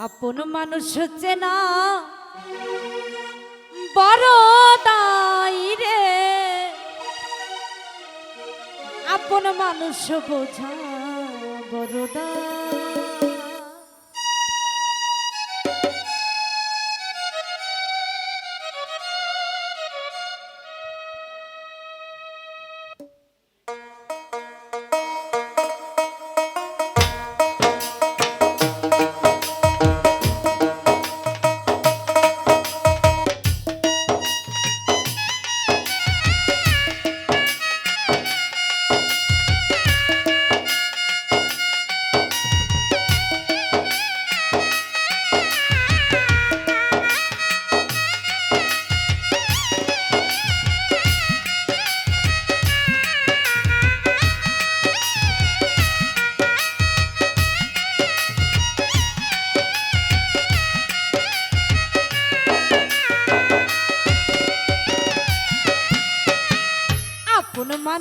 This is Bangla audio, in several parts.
আপন মানুষ হচ্ছে না। বড় দাই রে। আপন মানুষ বোঝা বড় দায়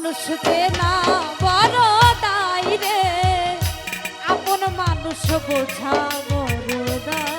মানুষকে না বড় তাই রে? আপন মানুষ বোঝা বড় দায়।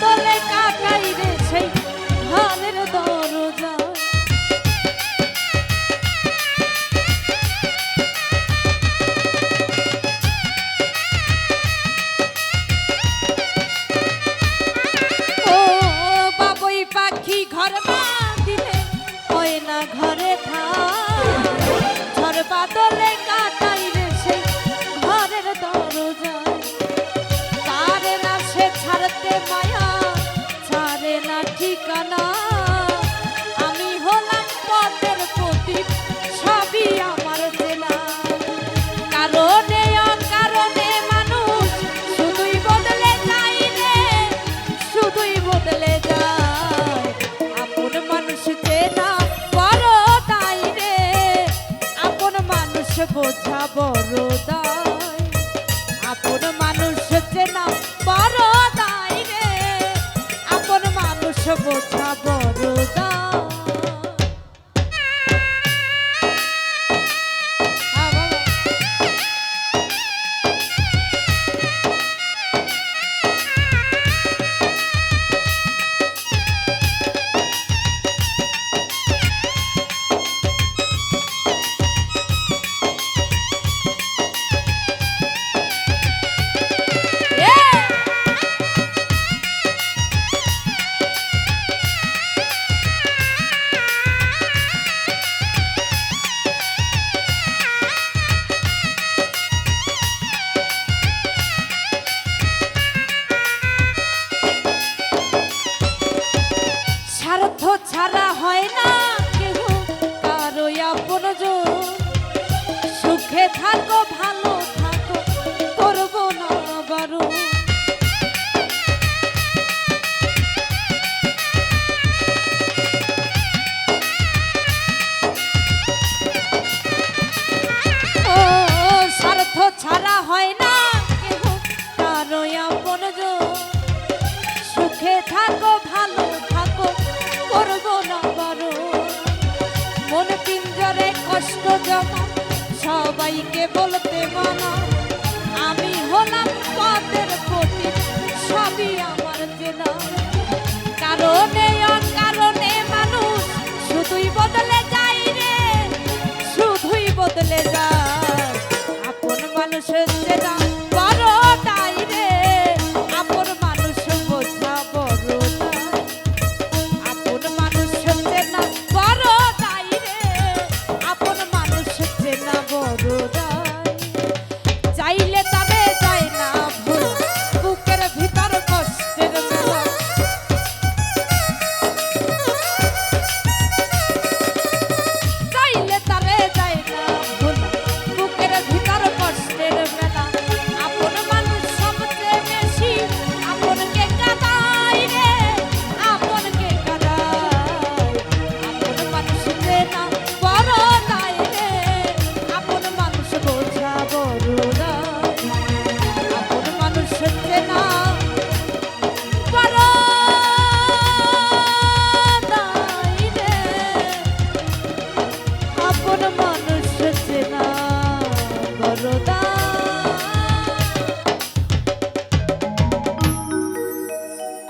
তোলে কা Chapo, chapo. भगवान को भा সবাইকে বলতে মানা আমি হলাম পথের